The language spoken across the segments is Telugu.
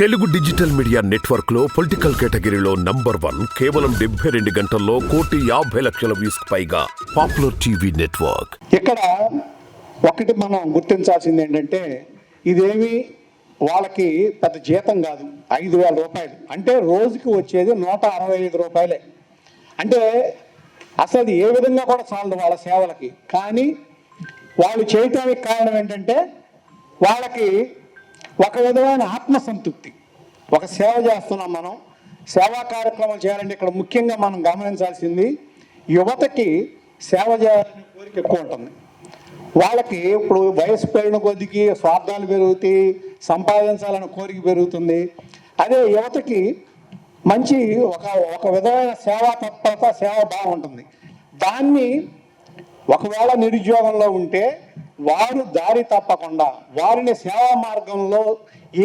తెలుగు డిజిటల్ మీడియా నెట్వర్క్లో పొలిటికల్ కేటగిరీలో నంబర్ వన్ కేవలం డెబ్బై రెండు గంటల్లో కోటి యాభై లక్షల వ్యూస్ పైగా పాపులర్ టీవీ నెట్వర్క్. ఇక్కడ ఒకటి మనం గుర్తించాల్సింది ఏంటంటే ఇదేమి వాళ్ళకి పెద్ద జీతం కాదు ఐదు వేల రూపాయలు. అంటే రోజుకి వచ్చేది నూట అరవై ఐదు రూపాయలే. అంటే అసలు అది ఏ విధంగా కూడా చాలదు వాళ్ళ సేవలకి. కానీ వాళ్ళు చేయటానికి కారణం ఏంటంటే వాళ్ళకి ఒక విధమైన ఆత్మసంతృప్తి. ఒక సేవ చేస్తున్నాం మనం. సేవా కార్యక్రమాలు చేయాలంటే ఇక్కడ ముఖ్యంగా మనం గమనించాల్సింది యువతకి సేవ చేయాలనే కోరిక ఎక్కువ ఉంటుంది. వాళ్ళకి ఇప్పుడు వయసు పెరిగిన కొద్దికి స్వార్థాలు పెరుగుతాయి సంపాదించాలనే కోరిక పెరుగుతుంది. అదే యువతకి మంచి ఒక ఒక విధమైన సేవా తత్పరత సేవ బాగుంటుంది దాన్ని ఒకవేళ నిరుద్యోగంలో ఉంటే వారు దారి తప్పకుండా వారిని సేవా మార్గంలో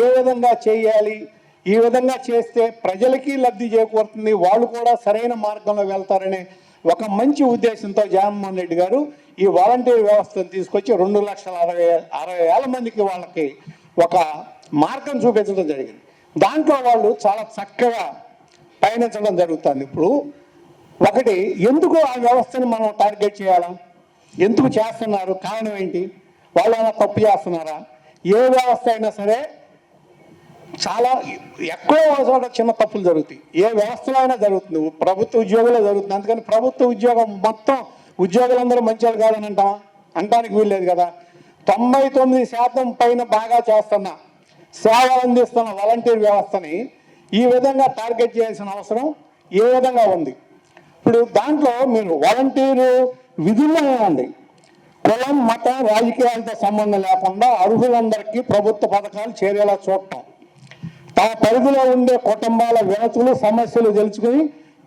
ఏ విధంగా చేయాలి ఈ విధంగా చేస్తే ప్రజలకి లబ్ధి చేకూరుతుంది వాళ్ళు కూడా సరైన మార్గంలో వెళ్తారనే ఒక మంచి ఉద్దేశంతో జగన్మోహన్ రెడ్డి గారు ఈ వాలంటీర్ వ్యవస్థను తీసుకొచ్చి రెండు లక్షల అరవై అరవై వేల మందికి వాళ్ళకి ఒక మార్గం చూపించడం జరిగింది. దాంట్లో వాళ్ళు చాలా చక్కగా పయనించడం జరుగుతుంది. ఇప్పుడు ఒకటి ఎందుకు ఆ వ్యవస్థను మనం టార్గెట్ చేయాలా? ఎందుకు చేస్తున్నారు? కారణం ఏంటి? వాళ్ళు ఏమైనా తప్పు చేస్తున్నారా? ఏ వ్యవస్థ అయినా సరే చాలా ఎక్కడో చోట చిన్న తప్పులు జరుగుతాయి. ఏ వ్యవస్థలో అయినా జరుగుతుంది. ప్రభుత్వ ఉద్యోగంలో జరుగుతుంది. అందుకని ప్రభుత్వ ఉద్యోగం మొత్తం ఉద్యోగులందరూ మంచివాళ్ళు కాదని అంటామా అంటానికి వీల్లేదు కదా. తొంభై తొమ్మిది శాతం పైన బాగా చేస్తున్న సేవ అందిస్తున్న వాలంటీర్ వ్యవస్థని ఈ విధంగా టార్గెట్ చేయాల్సిన అవసరం ఏ విధంగా ఉంది? ఇప్పుడు దాంట్లో మీరు వాలంటీరు విధుల్లో ఉంది కులం మతం రాజకీయాలతో సంబంధం లేకుండా అర్హులందరికీ ప్రభుత్వ పథకాలు చేరేలా చూడటం. తమ పరిధిలో ఉండే కుటుంబాల వినతులు సమస్యలు తెలుసుకుని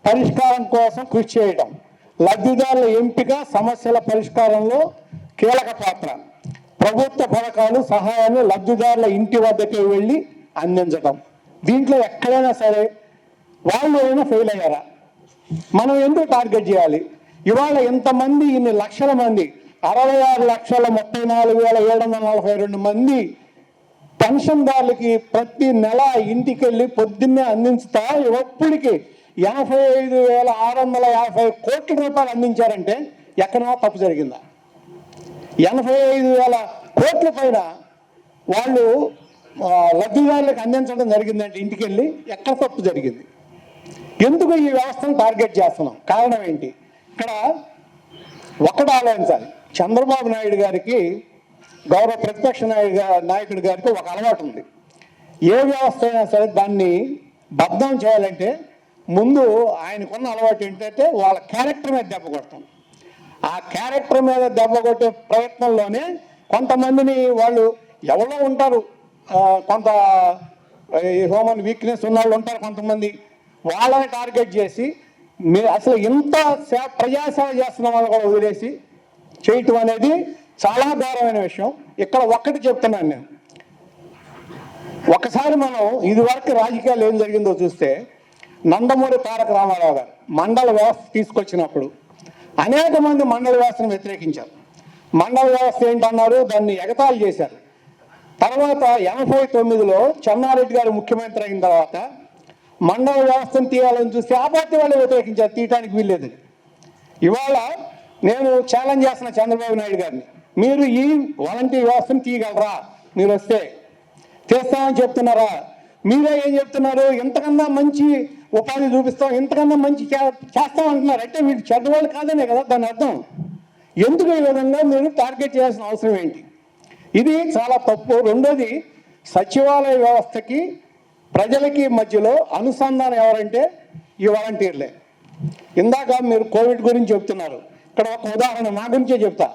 పరిష్కారం కోసం కృషి చేయడం. లబ్ధిదారుల ఎంపిక సమస్యల పరిష్కారంలో కీలక పాత్ర. ప్రభుత్వ పథకాలు సహాయాన్ని లబ్ధిదారుల ఇంటి వద్దకే వెళ్ళి అందించడం దీంట్లో ఎక్కడైనా సరే వాళ్ళు ఏమైనా ఫెయిల్ అయ్యారా? మనం ఎందుకు టార్గెట్ చేయాలి? ఇవాళ ఇంతమంది ఇన్ని లక్షల మంది అరవై ఆరు లక్షల ముప్పై నాలుగు వేల ఏడు వందల నలభై రెండు మంది పెన్షన్దారులకి ప్రతి నెల ఇంటికి వెళ్ళి పొద్దున్నే అందించుతా ఎప్పటికి యాభై ఐదు వేల ఆరు వందల యాభై కోట్ల రూపాయలు అందించారంటే ఎక్కడో తప్పు జరిగిందా? ఎనభై ఐదు వేల కోట్ల పైన వాళ్ళు లబ్ధిదారులకు అందించడం జరిగిందంటే ఇంటికి వెళ్ళి ఎక్కడ తప్పు జరిగింది? ఎందుకు ఈ వ్యవస్థను టార్గెట్ చేస్తున్నాం? కారణం ఏంటి? ఇక్కడ ఒకటి ఆలోచించాలి. చంద్రబాబు నాయుడు గారికి గౌరవ ప్రతిపక్ష నాయుడు నాయకుడు నాయకుడి గారికి ఒక అలవాటు ఉంది. ఏ వ్యవస్థ అయినా సరే దాన్ని బద్దం చేయాలంటే ముందు ఆయనకున్న అలవాటు ఏంటంటే వాళ్ళ క్యారెక్టర్ మీద దెబ్బ కొడతాం. ఆ క్యారెక్టర్ మీద దెబ్బ కొట్టే ప్రయత్నంలోనే కొంతమందిని వాళ్ళు ఎవరో ఉంటారు. కొంత హ్యూమన్ వీక్నెస్ ఉన్న వాళ్ళు ఉంటారు కొంతమంది. వాళ్ళని టార్గెట్ చేసి మీరు అసలు ఇంత సే ప్రజాసేవ చేస్తున్న వాళ్ళు కూడా వదిలేసి చేయటం అనేది చాలా ఘోరమైన విషయం. ఇక్కడ ఒక్కటి చెప్తున్నాను నేను. ఒకసారి మనం ఇదివరకు రాజకీయాలు ఏం జరిగిందో చూస్తే నందమూరి తారక రామారావు గారు మండల వ్యవస్థ తీసుకొచ్చినప్పుడు అనేక మంది మండల వ్యవస్థను వ్యతిరేకించారు. మండల వ్యవస్థ ఏంటన్నారు? దాన్ని ఎగతాళి చేశారు. తర్వాత ఎనభై తొమ్మిదిలో చెన్నారెడ్డి గారు ముఖ్యమంత్రి అయిన తర్వాత మండల వ్యవస్థను తీయాలని చూస్తే ఆ పార్టీ వాళ్ళు వ్యతిరేకించారు. తీయటానికి వీల్లేదు. ఇవాళ నేను ఛాలెంజ్ చేస్తున్న చంద్రబాబు నాయుడు గారిని. మీరు ఈ వాలంటీర్ వ్యవస్థను తీయగలరా? మీరు వస్తే చేస్తామని చెప్తున్నారా? మీరే ఏం చెప్తున్నారు? ఇంతకన్నా మంచి ఉపాధి చూపిస్తాం ఇంతకన్నా మంచి చేస్తాం అంటున్నారు. అంటే మీరు చెడ్డవాళ్ళు కాదనే కదా దాని అర్థం. ఎందుకు ఈ విధంగా మీరు టార్గెట్ చేయాల్సిన అవసరం ఏంటి? ఇది చాలా తప్పు. రెండోది సచివాలయ వ్యవస్థకి ప్రజలకి మధ్యలో అనుసంధానం ఎవరంటే ఈ వాలంటీర్లే. ఇందాక మీరు కోవిడ్ గురించి చెప్తున్నారు. ఇక్కడ ఒక ఉదాహరణ నా గురించే చెప్తా.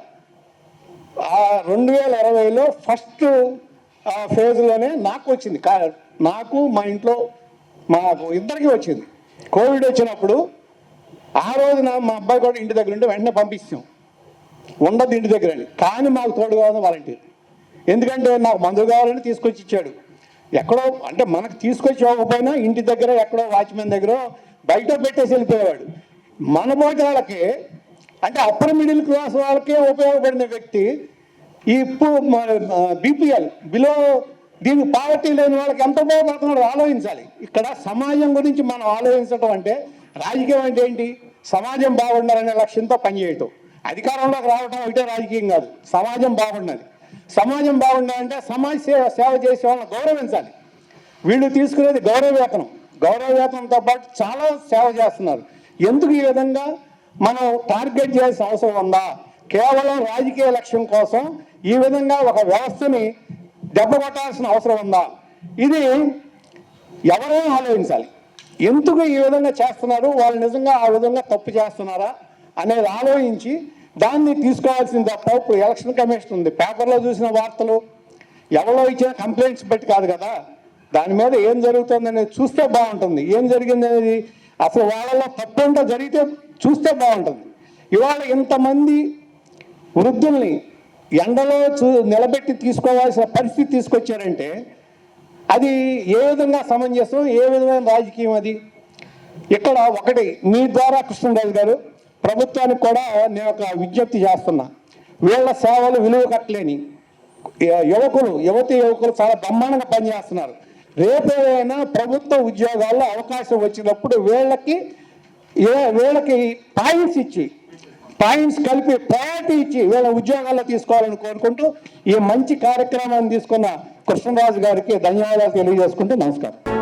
రెండు వేల ఇరవైలో ఫస్ట్ ఫేజ్లోనే నాకు వచ్చింది. కా నాకు మా ఇంట్లో మాకు ఇద్దరికి వచ్చింది. కోవిడ్ వచ్చినప్పుడు ఆ రోజున మా అబ్బాయి కూడా ఇంటి దగ్గర ఉంటే వెంటనే పంపిస్తాం. ఉండదు ఇంటి దగ్గర కానీ మాకు తోడు కావాలి వాలంటీర్. ఎందుకంటే నాకు మందు కావాలని తీసుకొచ్చి ఇచ్చాడు. ఎక్కడో అంటే మనకు తీసుకొచ్చి ఇవ్వకపోయినా ఇంటి దగ్గర ఎక్కడో వాచ్మెన్ దగ్గర బయట పెట్టేసి వెళ్ళిపోయేవాడు. మన పోటీ వాళ్ళకి అంటే అప్పర్ మిడిల్ క్లాస్ వాళ్ళకే ఉపయోగపడిన వ్యక్తి ఇప్పుడు బీపీఎల్ బిలో దీనికి పావర్టీ లేని వాళ్ళకి ఎంత ఉపయోగపడుతున్నాడు ఆలోచించాలి. ఇక్కడ సమాజం గురించి మనం ఆలోచించడం అంటే రాజకీయం అంటే ఏంటి? సమాజం బాగుండాలనే లక్ష్యంతో పనిచేయటం. అధికారంలోకి రావడం ఒకటే రాజకీయం కాదు సమాజం బాగుండాలి. సమాజం బాగుండాలంటే సమాజ సేవ సేవ చేసే వాళ్ళని గౌరవించాలి. వీళ్ళు తీసుకునేది గౌరవ వేతనం. గౌరవ వేతనంతో పాటు చాలా సేవ చేస్తున్నారు. ఎందుకు ఈ విధంగా? మనం టార్గెట్ చేయాల్సిన అవసరం ఉందా? కేవలం రాజకీయ లక్ష్యం కోసం ఈ విధంగా ఒక వ్యవస్థని దెబ్బ కొట్టాల్సిన అవసరం ఉందా? ఇది ఎవరో ఆలోచించాలి. ఎందుకు ఈ విధంగా చేస్తున్నారు వాళ్ళు నిజంగా ఆ విధంగా తప్పు చేస్తున్నారా? అనేది ఆలోచించి దాన్ని తీసుకోవాల్సింది తప్ప ఎలక్షన్ కమిషన్ ఉంది. పేపర్లో చూసిన వార్తలు ఎవరో ఇచ్చిన కంప్లైంట్స్ పెట్టి కాదు కదా. దాని మీద ఏం జరుగుతుంది అనేది చూస్తే బాగుంటుంది. ఏం జరిగింది అనేది అసలు వాళ్ళలో తప్పంతా జరిగితే చూస్తే బాగుంటుంది. ఇవాళ ఇంతమంది వృద్ధుల్ని ఎండలో చూ నిలబెట్టి తీసుకోవాల్సిన పరిస్థితి తీసుకొచ్చారంటే అది ఏ విధంగా సమంజసం ఏ విధమైన రాజకీయం అది? ఇక్కడ ఒకటి మీ ద్వారా కృష్ణరాజు గారు ప్రభుత్వానికి కూడా నేను ఒక విజ్ఞప్తి చేస్తున్నా. వీళ్ళ సేవలు విలువ కట్టలేని యువకులు యువతి యువకులు చాలా బ్రహ్మాండంగా పనిచేస్తున్నారు. రేపేదైనా ప్రభుత్వ ఉద్యోగాల్లో అవకాశం వచ్చినప్పుడు వీళ్ళకి ఏ వీళ్ళకి పాయింట్స్ ఇచ్చి పాయింట్స్ కలిపి ప్రయారిటీ ఇచ్చి వీళ్ళ ఉద్యోగాల్లో తీసుకోవాలని కోరుకుంటూ ఈ మంచి కార్యక్రమాన్ని తీసుకున్న కృష్ణరాజు గారికి ధన్యవాదాలు తెలియజేసుకుంటూ నమస్కారం.